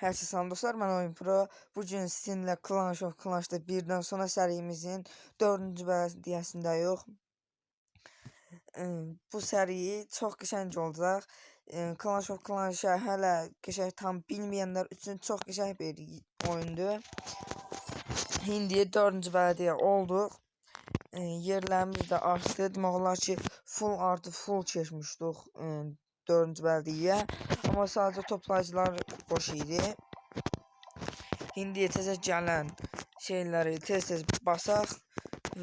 Hər şey salam dostlar, mən Oyun Pro. Bugün sizinlə Clash of Clans'da birdən sonra sərimizin 4-cü bələdiyyəsində yox. Bu səri çox qəşəng olacaq. Clash of Clans'a hələ qəşəng tam bilməyənlər üçün çox qəşəng bir oyundur. İndi 4-cü bələdiyyə olduq. Yerlərimiz də artdı. Demək olar ki, full artı full keçmişdik 4-cü bələdiyyə. Amma sadəcə toplayıcılar boş idi. İndi tezə gələn şeyləri tez-tez basaq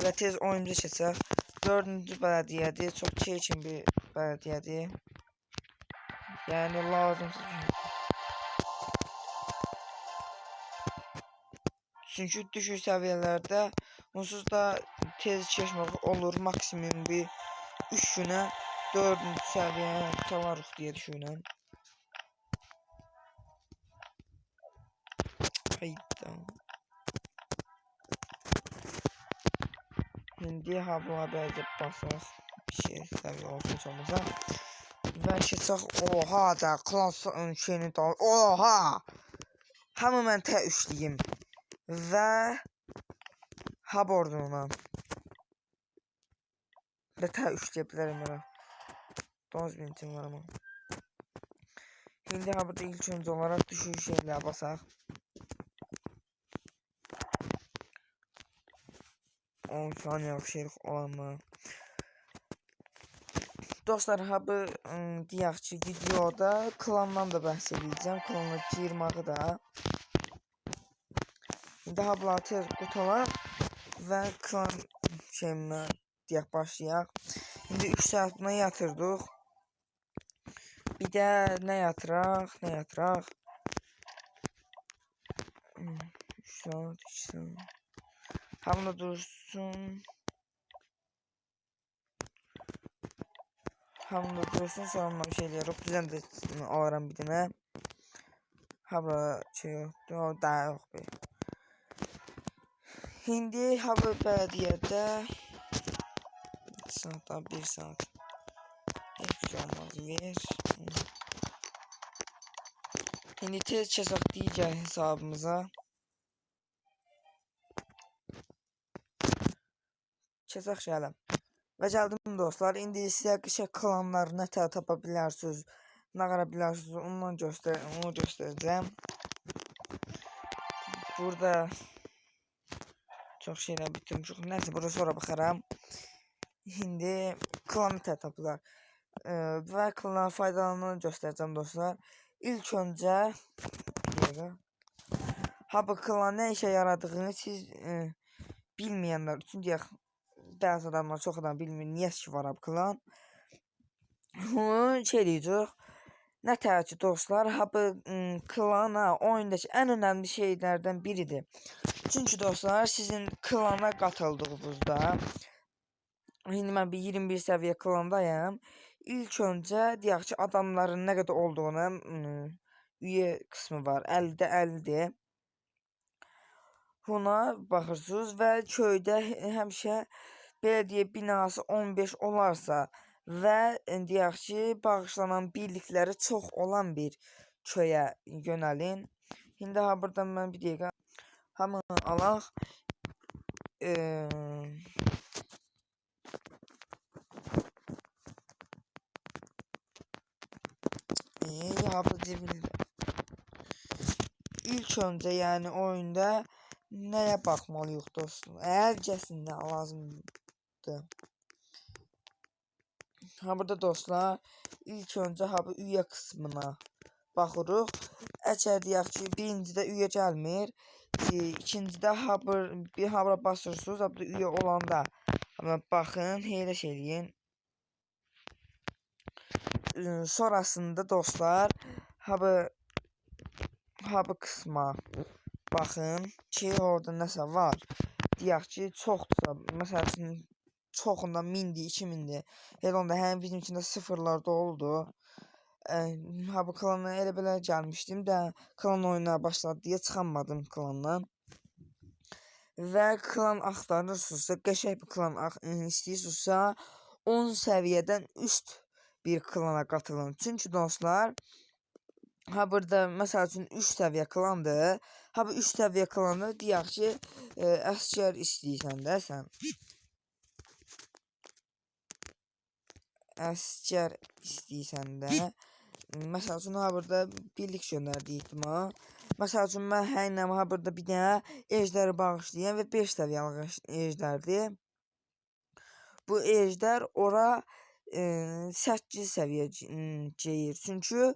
və tez oyunumuza keçək. 4-cü bələdiyyədir. Çox çirkin bir bələdiyyədir. Yəni lazımsız. Çünki düşük səviyyələrdə onsuz da tez keçmək olur. Maksimum bir 3 günə 4-cü səviyyəyə çalarıq deyə düşünürəm. Hayda. İndi habla bəzi basaq bir şey səviyyə olsun olmasa. Və keçək oha da klas şeyini da oha. Hamı mən tə üçlüyüm. Və hab orduna. Və tə üçləyə bilərəm mən. 9 mintim var ama. Şimdi ha burada ilk önce olarak düşük şeyler basaq. 10 saniye yapışırıq olanı. Dostlar ha bu deyək ki videoda klandan da bəhs edəcəm. Klana girməyi da. İndi ha bunları tez qutalaq və klan şeyimə deyək başlayaq. İndi 3 saat buna yatırdıq. Bir də nə yatıraq, nə yatıraq? 3 saat, 2 saat. Hamla dursun. Hamla dursun sonra bir şey deyirək. Bizdən də alaram bir dənə. Hamla şey o daha yox be. Hindi hava bələdiyyədə 2 saatdan 1 saat. Heç şey olmaz ver. Şimdi tez keçək digər hesabımıza. Keçək şəhərə. Və gəldim dostlar. İndi sizə qışa klanlar nə tə tapa bilərsiniz, nə qara bilərsiniz, ondan göstər, onu göstərəcəm. Burada çox şeylər bitirmişik. Nəsə bura sonra baxaram. İndi klanı tə tapılar. Ee, və klan faydalarını göstərəcəm dostlar. İlk öncə. Ha bu klan nə işə yaradığını siz e, bilməyənlər üçün deyək bəzi adamlar çox adam bilmir niyə klan. Bunu şey deyəcək. Nə ki dostlar, ha bu klana oyundakı ən önəmli şeylərdən biridir. Çünki dostlar, sizin klana qatıldığınızda İndi mən bir 21 səviyyə klandayam. İlk öncə deyək ki, adamların nə qədər olduğunu üyə qismi var. 50-də 50-dir. Buna baxırsınız və köydə həmişə belediyə binası 15 olarsa və e, deyək ki, bağışlanan birlikləri çox olan bir köyə yönəlin. İndi ha buradan mən bir dəqiqə hamını alaq. Eee Ya bu dibində. İlk öncə yəni oyunda nəyə baxmalıyıq dostum? Əgər gəsin nə lazımdır. Ha burada dostlar ilk öncə ha bu üyə qismına baxırıq. Əgər deyək ki, birincidə üyə gəlmir, ikincidə ha bu bir ha bura basırsınız, ha burada üyə olanda amma baxın, heyləş eləyin. Sonrasında dostlar ha bu ha bu qisma baxın ki, orada nəsə var. Deyək ki, çoxdursa, məsəl üçün çoxunda 1000-dir, 2000-dir. Elə onda həm bizimkində sıfırlarda oldu. Ə, ha bu klana elə belə gəlmişdim də klan oyuna başladı deyə çıxamadım klandan. Və klan axtarırsınızsa, qəşəng bir klan ax istəyirsinizsə 10 səviyyədən üst bir klana qatılın. Çünki dostlar Ha burada məsəl üçün 3 səviyyə klandır. Ha bu 3 səviyyə klanı deyək ki, e, əsgər istəyirsən də sən. Əsgər istəyirsən də. Məsəl üçün ha burada birlik göndərdi ihtimal. Məsəl üçün mən həynəm ha burada bir dənə ejdəri bağışlayan və 5 səviyyəlik ejdərdir. Bu ejdər ora e, 8 səviyyə geyir. Çünki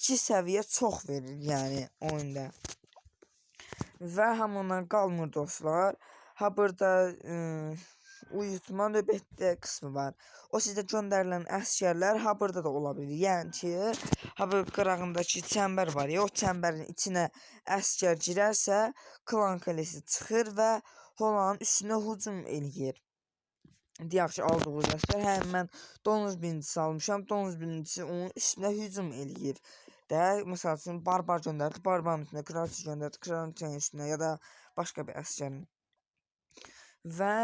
2 səviyyə çox verir, yəni oyunda. Və hamından qalmır dostlar. Ha burada e, uyutma növbətdə qismi var. O sizə göndərilən əsgərlər ha burada da ola bilir. Yəni ki, ha bu qırağındakı çəmbər var ya, o çəmbərin içinə əsgər girərsə, klan kalesi çıxır və Holanın üstünə hücum eləyir. Deyək ki, aldığınız əsgər, həm mən donuz birincisi almışam, donuz birincisi onun üstünə hücum eləyir. Də, məsəl üçün, barbar göndərdi, barbarın üstünə, kraliçə göndərdi, kraliçənin üstünə ya da başqa bir əsgərin. Və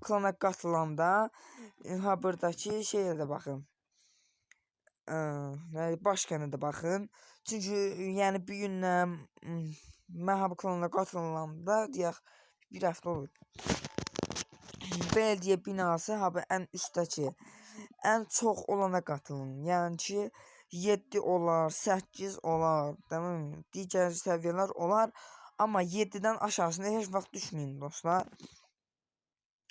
klana qatılanda ha buradakı şeyə də baxın. Ə, nə başqana da baxın. Çünki yəni bu gündən m, mən bu klana qatılanda deyək bir həftə olur. Belediyə binası ha bu ən üstdəki ən çox olana qatılın. Yəni ki 7 olar, 8 olar, tamam digər səviyyələr olar, amma 7-dən aşağısına heç vaxt düşməyin dostlar.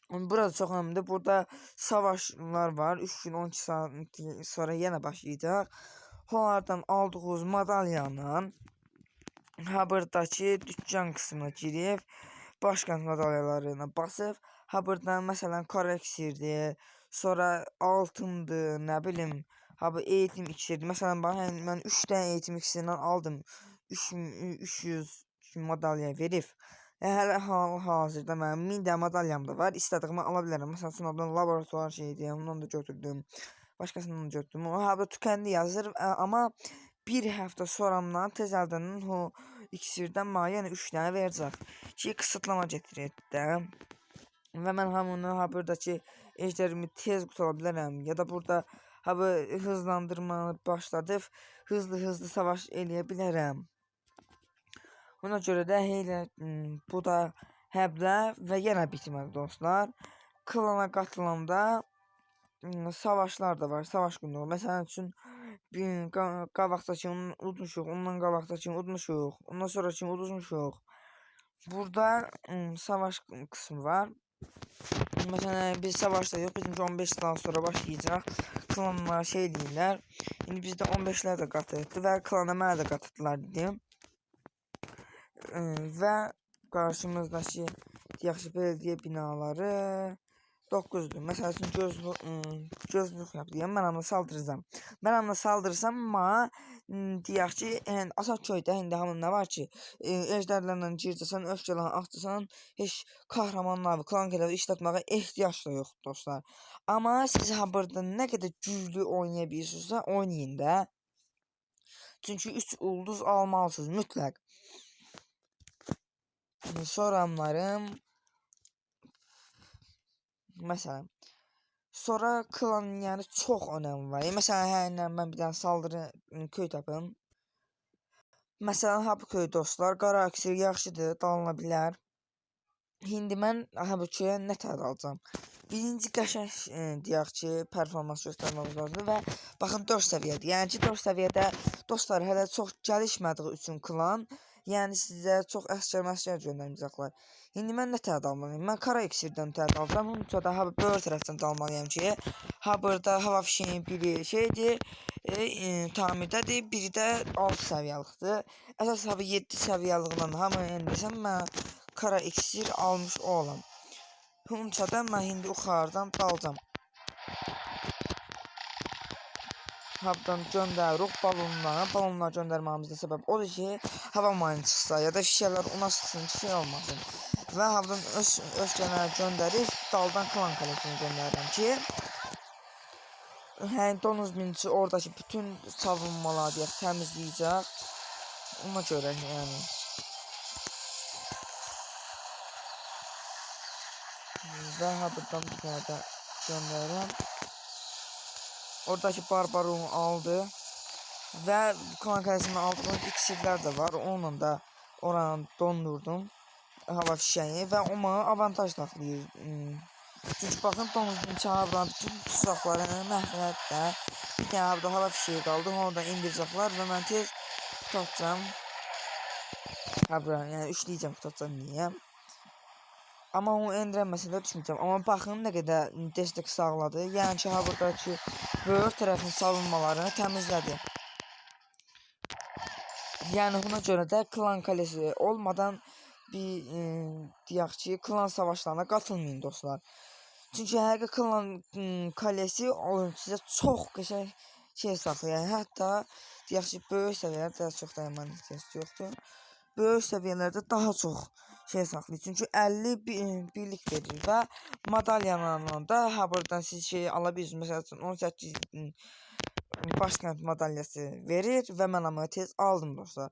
Burada çox önəmlidir. Burada savaşlar var. 3 gün 12 saat sonra yenə başlayacaq. Onlardan aldığınız madalyanla ha buradakı dükkan qismına girib başqant madalyalarına basıb ha buradan məsələn koreksirdir, sonra altındır, nə bilim, ha bu eğitim iksirdir. Məsələn yəni mən 3 dənə eğitim iksirindən aldım. 3 300 madalya verib. E, hələ hal-hazırda mənim 1000 dənə madalyam da var. İstədiyimi ala bilərəm. Məsələn, sınavdan laboratuvar şeydi, ondan da götürdüm. Başqasından da götürdüm. O ha bu tükendi yazır, ə, amma bir həftə sonramdan tez əldən o iksirdən mənə yəni 3 dənə verəcək. Ki qısıtlama gətirir də. Və mən hamını ha buradakı ejdərimi tez qutula bilərəm ya da burada ha bu hızlandırma başladıb hızlı-hızlı savaş eləyə bilərəm. Buna görə də elə m, bu da həblə və yenə bitmədi dostlar. Klana qatılanda m, savaşlar da var, savaş günləri. Məsələn üçün bir qa- qabaqdakını udmuşuq, ondan qabaqdakını udmuşuq, ondan sonrakini udmuşuq. Burada m, savaş qismi var. Məsələn, biz savaşda yox, bizim 15 ildən sonra başlayacaq. Klanlar şey deyirlər. İndi bizdə 15-lər də qatıldı və klana mənə də qatıldılar dedim. Ə, və qarşımızdakı deyək ki, belediyə binaları 9-dur. Məsəl üçün gözlük, gözlük yap deyəm, mən ona saldırırsam. Mən ona saldırsam, amma m, deyək ki, yəni asaq köydə indi hamının nə var ki, e, ejdərlərlə gircəsən, öfkələn, axtısan, heç kahramanlar, klan kələvi işlətməyə ehtiyac da yoxdur dostlar. Amma siz ha burada nə qədər güclü oynaya bilirsinizsə, oynayın da. Çünki 3 ulduz almalısınız mütləq. Soramlarım Məsələn, sonra klanın yəni çox önəmi var. Məsələn, hə, ilə mən bir dənə saldırı köy tapım. Məsələn, ha bu köy dostlar, qara aksir yaxşıdır, dalına bilər. İndi mən ha bu köyə nə təhər alacam? Birinci qəşəng e, deyək ki, performans göstərməmiz lazımdır və baxın 4 səviyyədir. Yəni ki, 4 səviyyədə dostlar hələ çox gəlişmədiyi üçün klan, yəni sizə çox əsgər məskər göndərməyəcəklər. İndi mən nə təhər almalıyam? Mən kara iksirdən təhər alacağam. Bunu da ha bu böyük tərəfdən də almalıyam ki, ha burada hava fişeğin biri şeydir, e, e, tamirdədir, biri də 6 səviyyəlikdir. Əsas ha bu 7 səviyyəliklə hamı endirsəm mən kara iksir almış olam. Hunçada mən indi yuxarıdan dalacam. Habdan göndəririk balonlara. Balonlar göndərməyimizdə səbəb odur ki, hava mayını çıxsa ya da şişələr ona sıxsın ki, şey olmasın. Və havdan öz öfkələri göndərib daldan klan kalesini göndərirəm ki, hə, donuz minçi oradakı bütün savunmaları deyək təmizləyəcək. Ona görə yəni. Və ha buradan bir dənə də göndərirəm. Oradakı barbaru aldı. Və klan kaləsindən aldığım iksirlər də var. Onunla da oranı dondurdum. Hava fişəyi və o mənə avantaj taxlayır. Hmm. Çünki baxın donuzun çağırılan bütün tuzaqları məhv etdə. Bir dənə burada hava fişəyi qaldı. Onu da indirəcəklər və mən tez tutacağam. Ha bura, yəni üçləyəcəm tutacağam niyə? Amma onu endirəməsə də düşməyəcəm. Amma baxın nə qədər destek sağladı. Yəni ki, ha buradakı böyük tərəfin savunmalarını təmizlədi. Yəni buna görə də klan kalesi olmadan bir e, deyək ki, klan savaşlarına qatılmayın dostlar. Çünki həqiqi klan m, kalesi o sizə çox qəşəng şey saxlayır. Hətta deyək ki, böyük səviyyələrdə çox dayanmanın ehtiyacı yoxdur. Böyük səviyyələrdə daha çox şey saxlayır. Çünki 50 bir, birlik verir və madalyalarla da ha buradan siz şey ala bilirsiniz. Məsəl üçün 18 m, başkent madalyası verir və mən amma tez aldım dostlar.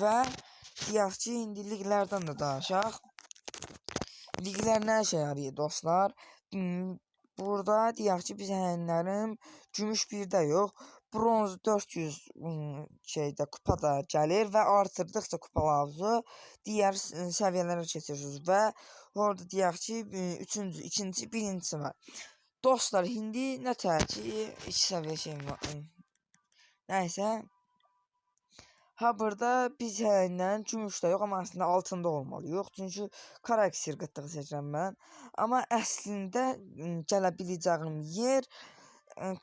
Və deyək ki, indi liqlərdən də danışaq. Liqlər nə işə yarayır dostlar? Hmm, Burada deyək ki, biz həyənlərin gümüş birdə yox, bronz 400 hmm, şeydə kupada gəlir və artırdıqca kupalarınızı digər s- səviyyələrə keçirsiniz və orada deyək ki, 3-cü, 2-ci, 1-ci var. Dostlar, indi nə tər ki, 2 səviyyə şeyim. Hmm. Nəysə, Ha burada biz həyəndən gümüşdə yox, amma əslində altında olmalıyıq. Çünki kara iksir qıtlığı seçirəm mən. Amma əslində m, gələ biləcəyim yer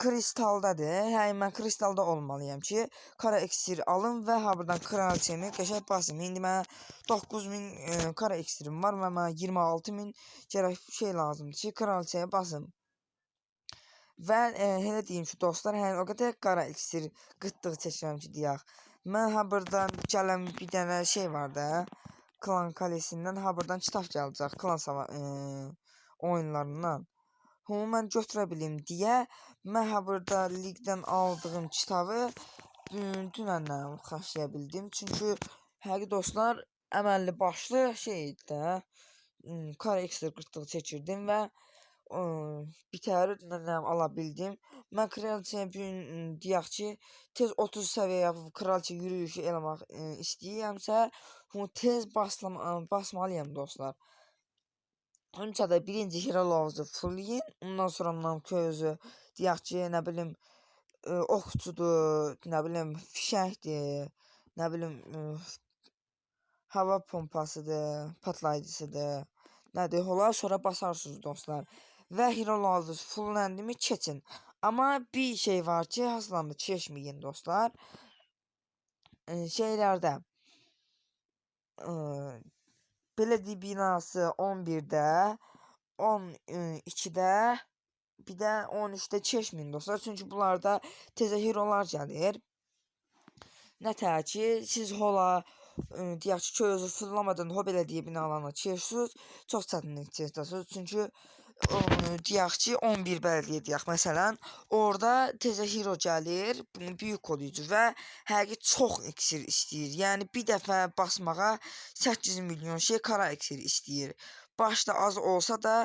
kristaldadır. Hə, mən kristalda olmalıyam ki, kara iksir alım və ha buradan kraliçemi qəşəng basım. İndi mənə 9000 ə, kara iksirim var və mənə 26000 gərək şey lazımdır ki, kraliçəyə basım. Və e, elə deyim ki, dostlar, yəni o qədər qara iksir qıtlığı çəkirəm ki, deyək. Mən ha burdan gələn bir dənə şey var da, Klan Kalesindən ha burdan kitab gələcək, Klan sava e, oyunlarından. Onu mən götürə bilim deyə mən burada liqdən aldığım kitabı dün dünəndən xaçlaya bildim. Çünki həqiqi dostlar, əməlli başlı şey idi də, m, kara iksir qıtlığı çəkirdim və ə, bitəri nənəm ala bildim. Mən kraliçaya bir gün m, deyək ki, tez 30 səviyyə yapıb kraliçə yürüyüşü eləmək ə, istəyirəmsə, bunu tez baslam basmalıyam dostlar. Öncə də birinci hero'larınızı fullləyin, ondan sonra namközü deyək ki, nə bilim ə, oxçudur, nə bilim fişəkdir, nə bilim ə, hava pompasıdır, patlayıcısıdır. Nədir? Olar sonra basarsınız dostlar. Və hero'larınız fulləndi mi keçin. Amma bir şey var ki, asla da keçməyin dostlar. Ə, şeylərdə ə, belediye binası 11'də, 12'də, bir də 13-də keçməyin dostlar. Çünki bunlarda təzə hero'lar gəlir. Nə tər ki, siz hola deyək ki, köy özü fırlamadan o belediye binalarına keçirsiniz, çox çətinlik çəkirsiniz. Çünki deyək ki, 11 bələdiyyə deyək məsələn, orada təzə hero gəlir, böyük koruyucu və həqiqi çox iksir istəyir. Yəni bir dəfə basmağa 8 milyon şey kara iksir istəyir. Başda az olsa da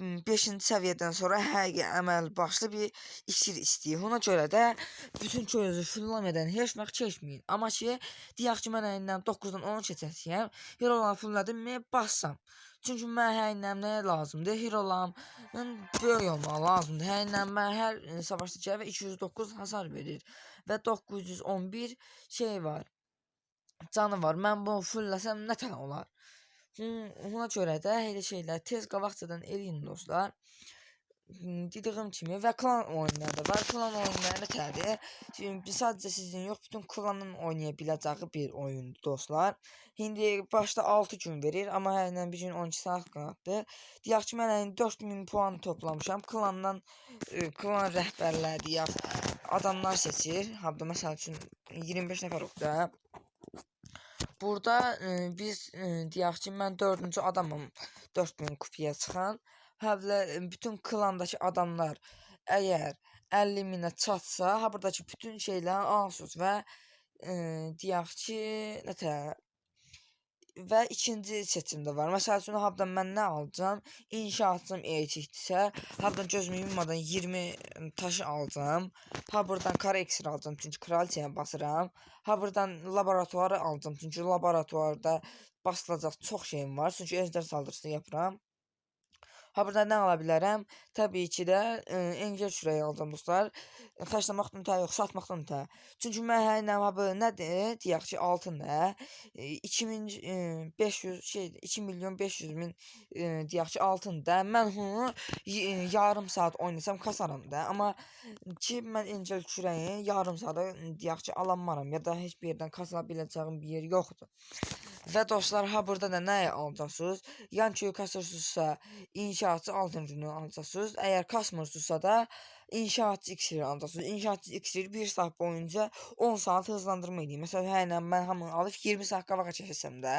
5-ci səviyyədən sonra həqiqi əməl başlı bir iksir istəyir. Ona görə də bütün köyünüzü fullamadan heç vaxt keçməyin. Amma ki, deyək ki, mən əyindən 9-dan 10 keçəcəyəm, heroları fulladım mı, bassam. Çünki mən həyindən nə lazımdır? Herolarımın böyük olmağı lazımdır. Həyindən mən hər e, savaşda gəlir və 209 hasar verir. Və 911 şey var. Canı var. Mən bunu fullasam nə tər olar? Ona görə də elə şeylər tez qabaqcadan eləyin dostlar. Dediyim kimi və klan oyunları da var. Klan oyunları nədir? Şimdi sadəcə sizin yox, bütün klanın oynaya biləcəyi bir oyundur dostlar. İndi başda 6 gün verir, amma hər ilə bir gün 12 saat qaldı. Deyək ki, mən indi 4000 puan toplamışam. Klandan e, klan rəhbərləri deyək, adamlar seçir. Habda məsəl üçün 25 nəfər oldu da. Burada e, biz e, deyək ki, mən 4-cü adamım 4000 kupaya çıxan. Hələ e, bütün klandakı adamlar əgər 50 minə çatsa, ha buradakı bütün şeyləri alsınız və e, deyək ki, nətər və ikinci seçim də var. Məsəl üçün hardan mən nə alacağam? İnşaatçım etikdirsə, hardan gözümü yummadan 20 taşı alacağam. Ha buradan kara iksir alacağam çünki kraliçaya basıram. Ha buradan laboratuvarı alacağam çünki laboratuvarda basılacaq çox şeyim var. Çünki ejder saldırısı yapıram. Ha burada nə ala bilərəm? Ki də engel çörəyi alacağam dostlar. Xərcləməkdən ötə yox, satmaqdan ötə. Çünki mən hə bu nədir? Deyək ki, altında 2500 şey 2 milyon 500 min deyək ki, altında mən y- yarım saat oynasam kasaram da. Amma ki mən engel çörəyi yarım saata deyək ki, alanmaram ya da heç bir yerdən kasa bir yer yoxdur. Və dostlar, ha burada da nə alacaqsınız? Yan köy kasırsınızsa inşaatçı altın ürünü alacaqsınız. Əgər kasmırsınızsa da inşaatçı iksiri alacaqsınız. İnşaatçı iksiri 1 saat boyunca 10 saat hızlandırma eləyir. Məsələn, hə ilə mən hamını alıb 20 saat qabağa keçsəm də,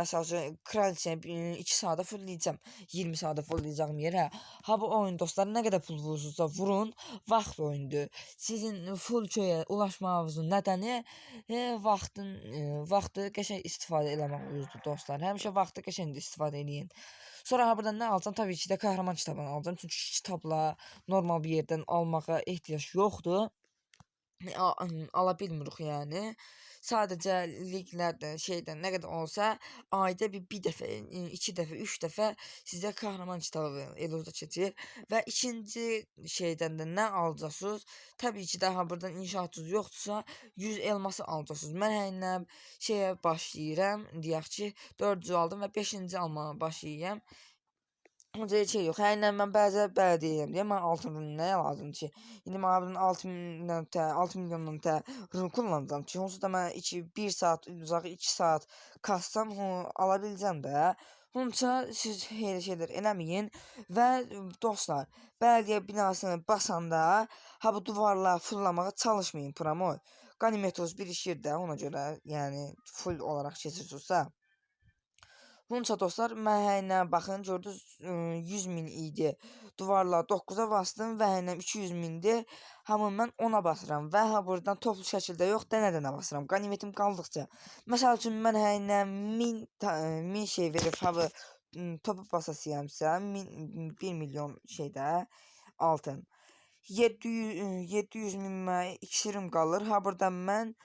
məsəl üçün kraliçəni 2 saata fullləyəcəm. 20 saata fullləyəcəyim yerə. Ha bu oyun dostlar nə qədər pul vurursunuzsa vurun, vaxt oyundur. Sizin full köyə ulaşmağınızın nədəni e, vaxtın e, vaxtı qəşəng istifadə eləmək üzrə dostlar. Həmişə vaxtı qəşəng istifadə eləyin. Sonra ha buradan nə alacam? Təbii ki də qəhrəman kitabını alacam. Çünki kitabla normal bir yerdən almağa ehtiyac yoxdur. A- ım, ala bilmirik yəni. Sadəcə linklərdə şeydən nə qədər olsa ayda bir, bir dəfə, ı, iki dəfə, üç dəfə sizə qəhrəman kitabı eləcə keçir və ikinci şeydən də nə alacaqsınız? Təbii ki də ha buradan inşaatınız yoxdursa 100 elması alacaqsınız. Mən həyinlə şeyə başlayıram, deyək ki 400 aldım və 5-ci almağa başlayıram. Ancaq heç şey yox. Həyinlə mən bəzə bələdiyyəyəm deyə mən altın ürünü nəyə lazımdır ki? İndi mənə bunun 6 milyon tə, 6 milyondan tə ürün kullanacağam ki, onsuz da mən 2 1 saat uzağı 2 saat kassam onu ala biləcəm də. Onca siz elə şeylər eləməyin və dostlar, bələdiyyə binasını basanda ha bu duvarları fullamağa çalışmayın promoy. Qanimetos bir işir də ona görə, yəni full olaraq keçirsinizsə. Bunca dostlar, mən həyinə baxın, gördünüz ıı, 100 min idi. Duvarlar 9-a bastım və həyinə 200 mindir. Hamı mən 10-a basıram və ha buradan toplu şəkildə yox, dənə-dənə basıram. Qanimetim qaldıqca. Məsəl üçün mən həyinə 1000 ta- ıı, 1000 şey verib ha bu ım, topu basasıyamsa 1 milyon şeydə altın. 700 ıı, 700 min mənə iksirim qalır. Ha buradan mən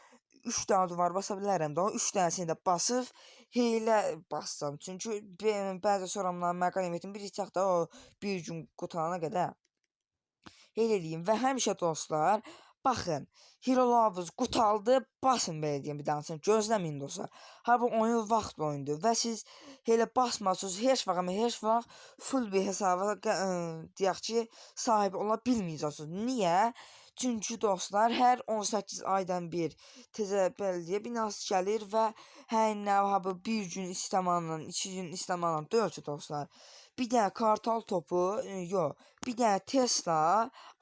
3 dənə duvar basa bilərəm. O 3 dənəsini də basıb hiylə bassam. Çünki bəzi soramlar mənə qanimətin bir içək də o bir gün qutarana qədər. Elə eləyim və həmişə dostlar, baxın, herolarınız qutaldı, basın belə deyim bir danışın, gözləməyin dostlar. Ha bu oyun vaxt oyundur və siz elə basmasınız, heç vaxt amma heç vaxt full bir hesaba deyək ki, sahib ola bilməyəcəksiniz. Niyə? Çünki dostlar, hər 18 aydan bir təzə bələdiyyə binası gəlir və həyinə ha bu bir gün istəmanla, iki gün istəmanla ki dostlar. Bir dənə kartal topu, ıı, yox, bir dənə Tesla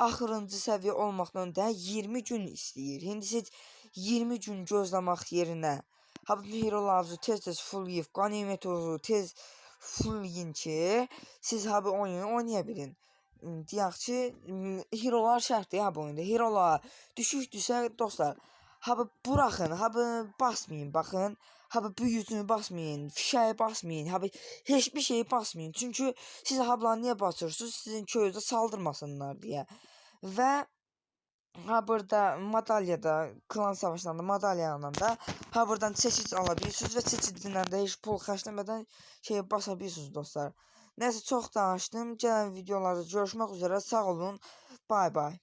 axırıncı səviyyə olmaqdan da 20 gün istəyir. İndi siz 20 gün gözləmək yerinə ha bu herolarınızı tez-tez fullləyib, qanimətonuzu tez fullləyin ki, siz ha bu oyunu oynaya bilin. Deyək ki, herolar şərtdir ha bu oyunda. Herolar düşükdürsə dostlar, ha bu buraxın, ha bu basmayın, baxın. Ha bu büyücünü basmayın, fişəyi basmayın, ha bu heç bir şeyi basmayın. Çünki siz ha bunları niyə basırsınız? Sizin köyünüzə saldırmasınlar deyə. Və ha burada madalyada, klan savaşlarında madalyanla da ha buradan çeşid ala bilirsiniz və çeşidindən də heç pul xərcləmədən şey basa bilirsiniz dostlar. Nəysə çox danışdım. Gələn videolarda görüşmək üzrə. Sağ olun. Bay bay.